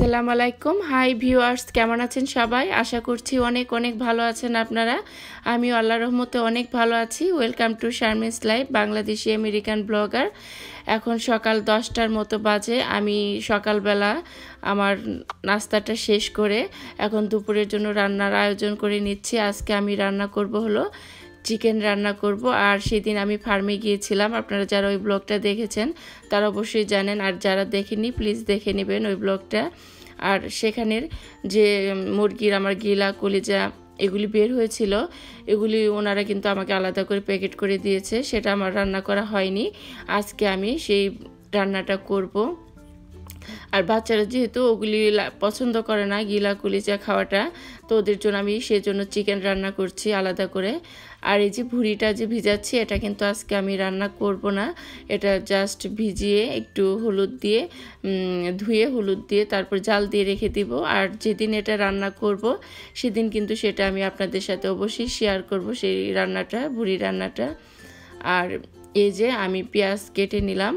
সালাম আলাইকুম। Hi viewers কেমন আছেন সবাই? আশা করছি অনেক অনেক ভালো আছেন আপনারা। আমি আল্লাহ রহমতে অনেক ভালো আছি। Welcome to Sharmi's live Bangladeshi American blogger এখন সকাল দশটার মতো বাজে। আমি সকালবেলা আমার নাস্তাটা শেষ করে এখন দুপুরের জন্য রান্নার আয়োজন করে নিচ্ছি। আজকে আমি রান্না করব হলো চিকেন রান্না করব। আর সেদিন আমি ফার্মে গিয়েছিলাম। আপনারা যারা ওই ব্লগটা দেখেছেন, তারা অবশ্যই জানেন। আর যারা দেখেনি প্লিজ দেখে নেবেন ওই ব্লগটা। আর সেখানের যে মুরগির আমার গিলা, কলিজা, এগুলি বের হয়েছিল। এগুলি ওনারা কিন্তু আমাকে আলাদা করে প্যাকেট করে দিয়েছে। সেটা আমার রান্না করা হয়নি। আজকে আমি সেই রান্নাটা করব। আর বাচ্চারা যেহেতু ওগুলি পছন্দ করে না গিলা কুলিচা খাওয়াটা, তো ওদের জন্য আমি সেই জন্য চিকেন রান্না করছি আলাদা করে। আর এই যে ভুড়িটা যে ভিজাচ্ছি, এটা কিন্তু আজকে আমি রান্না করব না। এটা জাস্ট ভিজিয়ে একটু হলুদ দিয়ে ধুয়ে হলুদ দিয়ে তারপর জাল দিয়ে রেখে দিব। আর যেদিন এটা রান্না করব, সেদিন কিন্তু সেটা আমি আপনাদের সাথে অবশ্যই শেয়ার করব সেই রান্নাটা, ভুড়ি রান্নাটা। আর এই যে আমি পেঁয়াজ কেটে নিলাম।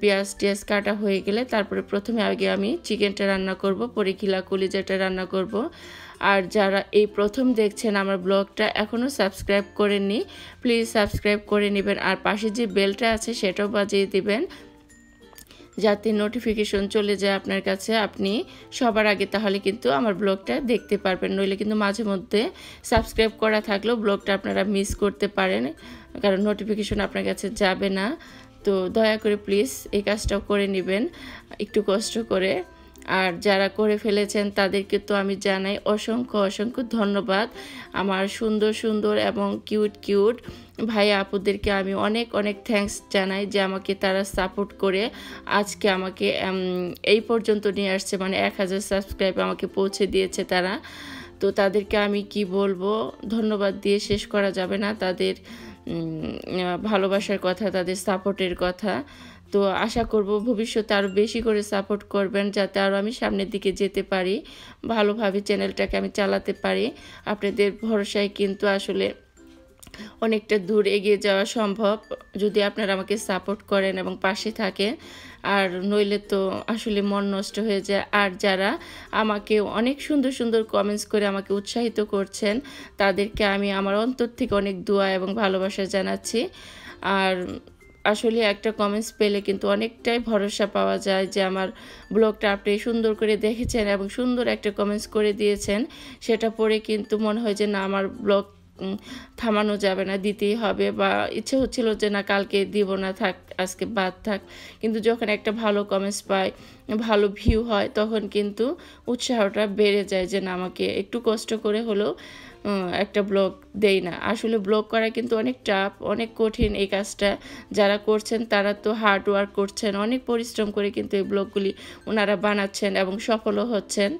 পেঁয়াজ টিয়াজ কাটা হয়ে গেলে তারপরে প্রথমে আগে আমি চিকেনটা রান্না করব, পরে খিলা কলিজাটা রান্না করব। আর যারা এই প্রথম দেখছেন আমার ব্লগটা এখনও সাবস্ক্রাইব করেননি, প্লিজ সাবস্ক্রাইব করে নেবেন। আর পাশে যে বেলটা আছে সেটাও বাজিয়ে দিবেন, যাতে নোটিফিকেশন চলে যায় আপনার কাছে। আপনি সবার আগে তাহলে কিন্তু আমার ব্লগটা দেখতে পারবেন। নইলে কিন্তু মাঝে মধ্যে সাবস্ক্রাইব করা থাকলেও ব্লগটা আপনারা মিস করতে পারেন, কারণ নোটিফিকেশন আপনার কাছে যাবে না। তো দয়া করে প্লিজ এই কাজটাও করে নেবেন, একটু কষ্ট করে। আর যারা করে ফেলেছেন, তাদেরকে তো আমি জানাই অসংখ্য অসংখ্য ধন্যবাদ। আমার সুন্দর সুন্দর এবং কিউট কিউট ভাই আপুদেরকে আমি অনেক অনেক থ্যাংকস জানাই যে আমাকে তারা সাপোর্ট করে আজকে আমাকে এই পর্যন্ত নিয়ে আসছে। মানে এক হাজার সাবস্ক্রাইব আমাকে পৌঁছে দিয়েছে তারা। তো তাদেরকে আমি কি বলব? ধন্যবাদ দিয়ে শেষ করা যাবে না। তাদের ভালোবাসার কথা, তাদের সাপোর্টের কথা। তো আশা করব ভবিষ্যতে আরও বেশি করে সাপোর্ট করবেন, যাতে আরও আমি সামনের দিকে যেতে পারি, ভালোভাবে চ্যানেলটাকে আমি চালাতে পারি। আপনাদের ভরসায় কিন্তু আসলে অনেকটা দূর এগিয়ে যাওয়া সম্ভব যদি আপনারা আমাকে সাপোর্ট করেন এবং পাশে থাকেন। আর নইলে তো আসলে মন নষ্ট হয়ে যায়। আর যারা আমাকে অনেক সুন্দর সুন্দর কমেন্টস করে আমাকে উৎসাহিত করছেন, তাদেরকে আমি আমার অন্তর থেকে অনেক দোয়া এবং ভালোবাসা জানাচ্ছি। আর আসলে একটা কমেন্টস পেলে কিন্তু অনেকটাই ভরসা পাওয়া যায় যে আমার ব্লগটা আপনি সুন্দর করে দেখেছেন এবং সুন্দর একটা কমেন্টস করে দিয়েছেন। সেটা পড়ে কিন্তু মনে হয় যে না, আমার ব্লগ থামানো যাবে না, দিতেই হবে বা ইচ্ছে হচ্ছিল যে না, কালকে দিব না, থাক, আজকে বাদ থাক। কিন্তু যখন একটা ভালো কমেন্টস পাই, ভালো ভিউ হয়, তখন কিন্তু উৎসাহটা বেড়ে যায় যে না, আমাকে একটু কষ্ট করে হলেও একটা ব্লগ দেই না। আসলে ব্লগ করা কিন্তু অনেক টাফ অনেক কঠিন এই কাজটা যারা করছেন, তারা তো হার্ড ওয়ার্ক করছেন, অনেক পরিশ্রম করে কিন্তু এই ব্লগগুলি ওনারা বানাচ্ছেন এবং সফলও হচ্ছেন।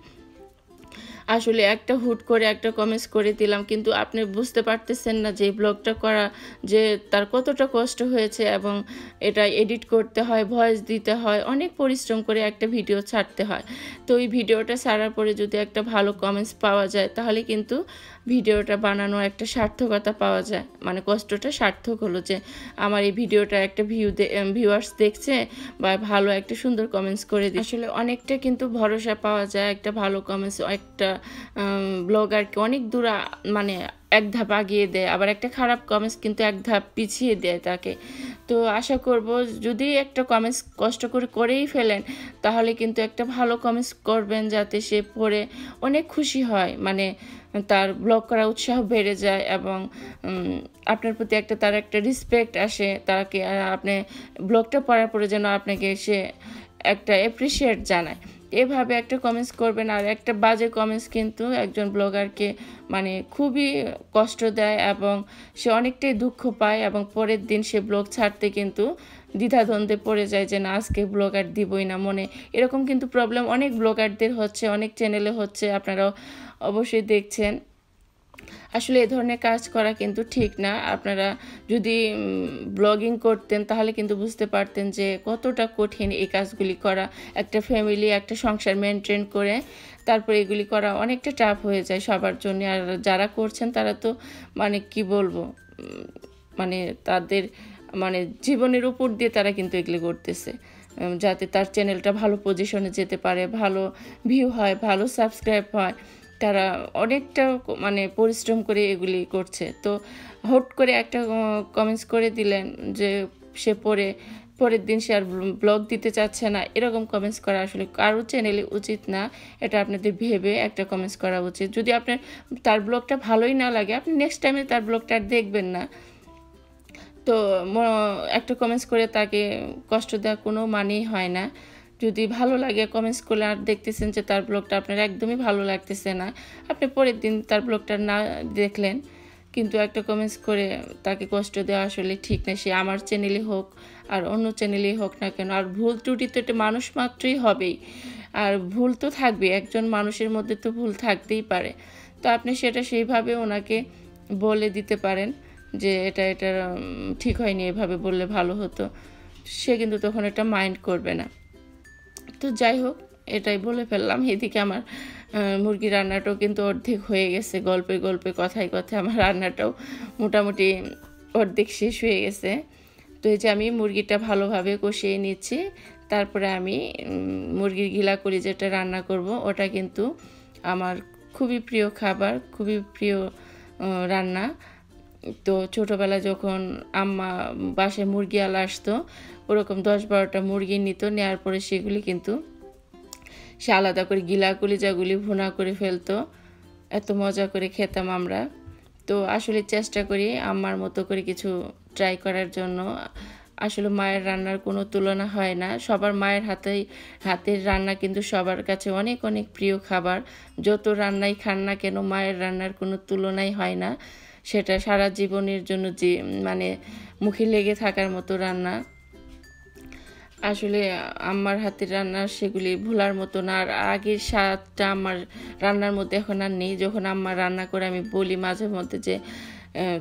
আসলে একটা হুট করে একটা কমেন্টস করে দিলাম, কিন্তু আপনি বুঝতে পারতেছেন না যে ব্লগটা করা যে তার কতটা কষ্ট হয়েছে এবং এটা এডিট করতে হয় ভয়েস দিতে হয়, অনেক পরিশ্রম করে একটা ভিডিও ছাড়তে হয়। তো ওই ভিডিওটা ছাড়ার পরে যদি একটা ভালো কমেন্টস পাওয়া যায়, তাহলে কিন্তু ভিডিওটা বানানো একটা সার্থকতা পাওয়া যায়। মানে কষ্টটা সার্থক হলো যে, আমার এই ভিডিওটা একটা ভিউ ভিউয়ার্স দেখছে বা ভালো একটা সুন্দর কমেন্টস করে দিই আসলে অনেকটা কিন্তু ভরসা পাওয়া যায়, একটা ভালো কমেন্টস একটা ব্লগারকে অনেক দূর মানে এক ধাপ আগিয়ে দেয়, আবার একটা খারাপ কমেন্টস কিন্তু এক ধাপ পিছিয়ে দেয় তাকে। তো আশা করব যদি একটা কমেন্টস কষ্ট করে করেই ফেলেন, তাহলে কিন্তু একটা ভালো কমেন্টস করবেন যাতে সে পড়ে অনেক খুশি হয়। মানে তার ব্লগ করা উৎসাহ বেড়ে যায় এবং আপনার প্রতি একটা তার একটা রেসপেক্ট আসে তাকে আপনি ব্লগটা পড়ার পরে যেন আপনাকে সে একটা অ্যাপ্রিসিয়েট জানায়। এভাবে একটা কমেন্টস করবেন আর একটা বাজে কমেন্টস কিন্তু একজন ব্লগারকে মানে খুবই কষ্ট দেয় এবং সে অনেকটাই দুঃখ পায় এবং পরের দিন সে ব্লগ ছাড়তে কিন্তু দ্বিধাদ্বন্দ্বে পড়ে যায় যে না, আজকে ব্লগার দিবই না মনে। এরকম কিন্তু প্রবলেম অনেক ব্লগারদের হচ্ছে, অনেক চ্যানেলে হচ্ছে, আপনারাও অবশ্যই দেখছেন। আসলে এ ধরনের কাজ করা কিন্তু ঠিক না। আপনারা যদি ব্লগিং করতেন তাহলে কিন্তু বুঝতে পারতেন যে কতটা কঠিন এই কাজগুলি করা। একটা ফ্যামিলি একটা সংসার মেনটেন করে তারপর এগুলি করা অনেকটা টাফ হয়ে যায় সবার জন্য। আর যারা করছেন তারা তো মানে কি বলব মানে তাদের মানে জীবনের উপর দিয়ে তারা কিন্তু এগুলি করতেছে। যাতে তার চ্যানেলটা ভালো পজিশনে যেতে পারে, ভালো ভিউ হয়, ভালো সাবস্ক্রাইব হয়। তারা অনেকটা মানে পরিশ্রম করে এগুলি করছে। তো হট করে একটা কমেন্টস করে দিলেন যে সে পরে, পরের দিন সে আর ব্লগ দিতে চাচ্ছে না। এরকম কমেন্টস করা আসলে কারও চ্যানেলে উচিত না। এটা আপনাদের ভেবে একটা কমেন্টস করা উচিত। যদি আপনার, তার ব্লগটা ভালোই না লাগে, আপনি নেক্সট টাইমে তার ব্লগটা আর দেখবেন না। তো একটা কমেন্টস করে তাকে কষ্ট দেওয়া কোনো মানেই হয় না। যদি ভালো লাগে কমেন্টস করলে আর দেখতেছেন যে তার ব্লগটা আপনার একদমই ভালো লাগতেছে না, আপনি পরের দিন তার ব্লগটা না দেখলেন, কিন্তু একটা কমেন্টস করে তাকে কষ্ট দেওয়া আসলে ঠিক না, সে আমার চ্যানেলে হোক আর অন্য চ্যানেলেই হোক না কেন, আর ভুল ত্রুটি তো এটা মানুষ মাত্রই হবেই, আর ভুল তো থাকবে, একজন মানুষের মধ্যে তো ভুল থাকতেই পারে, তো আপনি সেটা সেইভাবে ওনাকে বলে দিতে পারেন যে এটা এটা ঠিক হয়নি, এভাবে বললে ভালো হতো, সে কিন্তু তখন এটা মাইন্ড করবে না। তো যাই হোক, এটাই বলে ফেললাম। এদিকে আমার মুরগি রান্নাটাও কিন্তু অর্ধেক হয়ে গেছে। গল্পে গল্পে, কথায় কথায় আমার রান্নাটাও মোটামুটি অর্ধেক শেষ হয়ে গেছে। তো এই যে আমি মুরগিটা ভালোভাবে কষিয়ে নিচ্ছি। তারপরে আমি মুরগির গিলা করি যেটা রান্না করব, ওটা কিন্তু আমার খুবই প্রিয় খাবার, খুবই প্রিয় রান্না। তো ছোটোবেলা যখন আম্মা বাসায় মুরগি আলা আসতো, ওরকম দশ বারোটা মুরগি নিত নেওয়ার পরে সেগুলি কিন্তু সে আলাদা করে গিলা কলিজাগুলি ভুনা করে ফেলতো। এত মজা করে খেতাম আমরা। তো আসলে চেষ্টা করি আম্মার মতো করে কিছু ট্রাই করার জন্য। আসলে মায়ের রান্নার কোনো তুলনা হয় না। সবার মায়ের হাতেই হাতের রান্না কিন্তু সবার কাছে অনেক অনেক প্রিয় খাবার। যত রান্নাই খান না কেন মায়ের রান্নার কোনো তুলনাই হয় না। সেটা সারা জীবনের জন্য যে মানে মুখে লেগে থাকার মতো রান্না। আসলে আমার হাতের রান্না সেগুলি ভোলার মতো না আর আগের স্বাদটা আমার রান্নার মধ্যে এখন আর নেই। যখন আম্মা রান্না করে আমি বলি মাঝে মধ্যে যে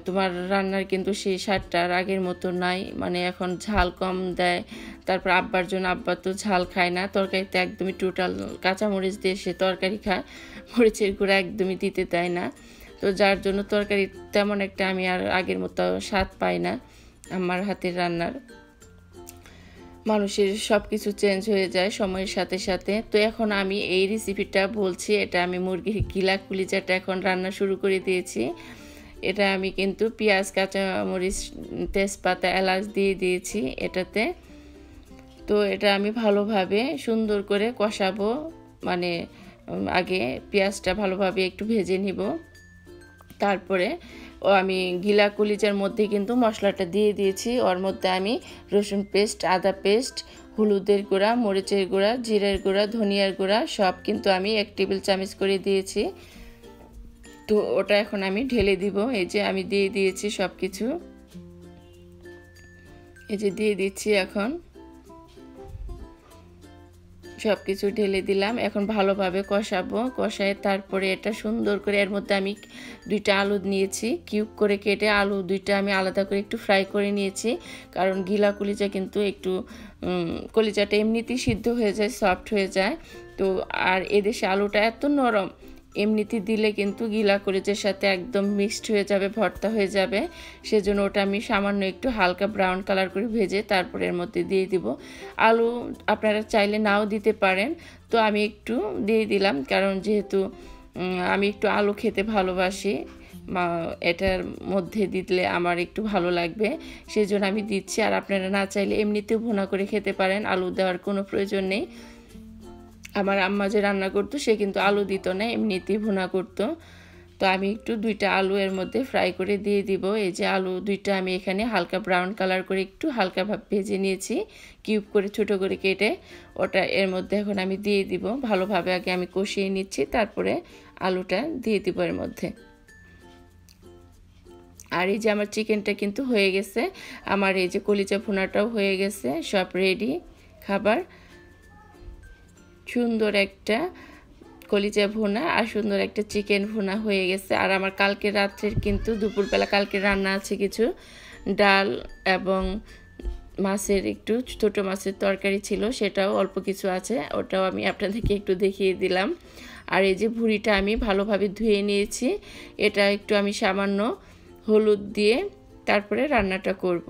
তোমার রান্নার কিন্তু সেই স্বাদটা আর আগের মতো নাই। মানে এখন ঝাল কম দেয়। তারপর আব্বার জন্য আব্বা তো ঝাল খায় না। তরকারিতে একদমই টোটাল কাঁচামরিচ দিয়ে সে তরকারি খায়। মরিচের গুঁড়া একদমই দিতে দেয় না। তো যার জন্য তরকারি তেমন একটা আমি আর আগের মতো স্বাদ পাই না আমার হাতের রান্নার। মানুষের সব কিছু চেঞ্জ হয়ে যায় সময়ের সাথে সাথে। তো এখন আমি এই রেসিপিটা বলছি, এটা আমি মুরগির গিলা কুলিচাটা এখন রান্না শুরু করে দিয়েছি, এটা আমি কিন্তু পেঁয়াজ, কাঁচামরিচ, তেজপাতা, এলাচ দিয়ে দিয়েছি এটাতে। তো এটা আমি ভালোভাবে সুন্দর করে কষাবো মানে আগে পেঁয়াজটা ভালোভাবে একটু ভেজে নিব। তারপরে আমি গিলা কলিজার মধ্যে কিন্তু মশলাটা দিয়ে দিয়েছি। ওর মধ্যে আমি রসুন পেস্ট, আদা পেস্ট, হলুদের গুঁড়া, মরিচের গুঁড়া, জিরের গুঁড়া, ধনিয়ার গুঁড়া সব কিন্তু আমি এক টেবিল চামচ করে দিয়েছি। তো ওটা এখন আমি ঢেলে দিব। এই যে আমি দিয়ে দিয়েছি সব কিছু এই যে দিয়ে দিচ্ছি এখন। সব কিছু ঢেলে দিলাম। এখন ভালোভাবে কষাবো। কষায় তারপরে এটা সুন্দর করে এর মধ্যে আমি দুইটা আলু নিয়েছি। কিউব করে কেটে আলু দুইটা আমি আলাদা করে একটু ফ্রাই করে নিয়েছি। কারণ গিলা কলিচা কিন্তু একটু কলিচাটা এমনিতেই সিদ্ধ হয়ে যায়, সফট হয়ে যায়। তো আর এদেশে আলুটা এত নরম এমনিতে দিলে কিন্তু গিলা কলিজের সাথে একদম মিক্সড হয়ে যাবে, ভর্তা হয়ে যাবে। সেজন্য ওটা আমি সামান্য একটু হালকা ব্রাউন কালার করে ভেজে তারপরে এর মধ্যে দিয়ে দিব। আলু আপনারা চাইলে নাও দিতে পারেন। তো আমি একটু দিয়ে দিলাম, কারণ যেহেতু আমি একটু আলু খেতে ভালোবাসি এটার মধ্যে দিলে আমার একটু ভালো লাগবে। সেই জন্য আমি দিচ্ছি, আর আপনারা না চাইলে এমনিতেও ভুনা করে খেতে পারেন, আলু দেওয়ার কোনো প্রয়োজন নেই। আমার আম্মা যে রান্না করতো, সে কিন্তু আলু দিত না, এমনিতেই ভুনা করতো। তো আমি একটু দুইটা আলু এর মধ্যে ফ্রাই করে দিয়ে দিব। এই যে আলু দুইটা আমি এখানে হালকা ব্রাউন কালার করে একটু হালকা ভেজে নিয়েছি কিউব করে ছোট করে কেটে ওটা এর মধ্যে এখন আমি দিয়ে দিব। ভালোভাবে আগে আমি কষিয়ে নিচ্ছি, তারপরে আলুটা দিয়ে দিব এর মধ্যে। আর এই যে আমার চিকেনটা কিন্তু হয়ে গেছে। আমার এই যে কলিচা ভুনাটাও হয়ে গেছে, সব রেডি খাবার সুন্দর একটা কলিজা ভুনা আর সুন্দর একটা চিকেন ভুনা হয়ে গেছে। আর আমার কালকে রাত্রের কিন্তু দুপুরবেলা কালকে রান্না আছে কিছু ডাল এবং মাছের একটু ছোট মাছের তরকারি ছিল, সেটাও অল্প কিছু আছে, ওটাও আমি আপনাদেরকে একটু দেখিয়ে দিলাম। আর এই যে ভুড়িটা আমি ভালোভাবে ধুয়ে নিয়েছি, এটা একটু আমি সামান্য হলুদ দিয়ে তারপরে রান্নাটা করব।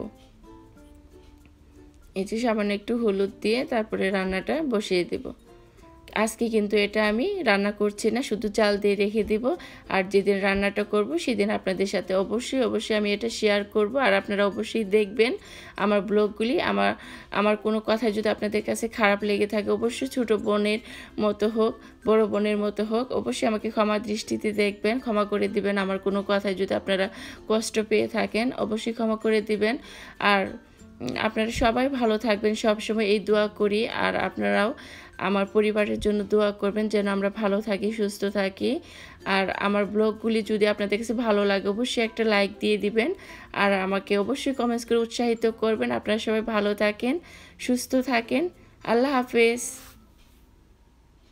এই যে সামান্য একটু হলুদ দিয়ে তারপরে রান্নাটা বসিয়ে দেবো। আজকে কিন্তু এটা আমি রান্না করছি না, শুধু চাল দিয়ে রেখে দিব। আর যেদিন রান্নাটা করব, সেদিন আপনাদের সাথে অবশ্যই অবশ্যই আমি এটা শেয়ার করব। আর আপনারা অবশ্যই দেখবেন আমার ব্লগগুলি আমার আমার কোনো কথা যদি আপনাদের কাছে খারাপ লেগে থাকে, অবশ্যই ছোট বোনের মতো হোক, বড় বোনের মতো হোক, অবশ্যই আমাকে ক্ষমা দৃষ্টিতে দেখবেন, ক্ষমা করে দিবেন। আমার কোনো কথায় যদি আপনারা কষ্ট পেয়ে থাকেন, অবশ্যই ক্ষমা করে দিবেন। আর আপনারা সবাই ভালো থাকবেন সব সময় এই দোয়া করি। আর আপনারাও আমার পরিবারের জন্য দোয়া করবেন যেন আমরা ভালো থাকি, সুস্থ থাকি। আর আমার ব্লগগুলি যদি আপনাদের কাছে ভালো লাগে, অবশ্যই একটা লাইক দিয়ে দিবেন। আর আমাকে অবশ্যই কমেন্টস করে উৎসাহিত করবেন। আপনারা সবাই ভালো থাকেন, সুস্থ থাকেন। আল্লাহ হাফেজ।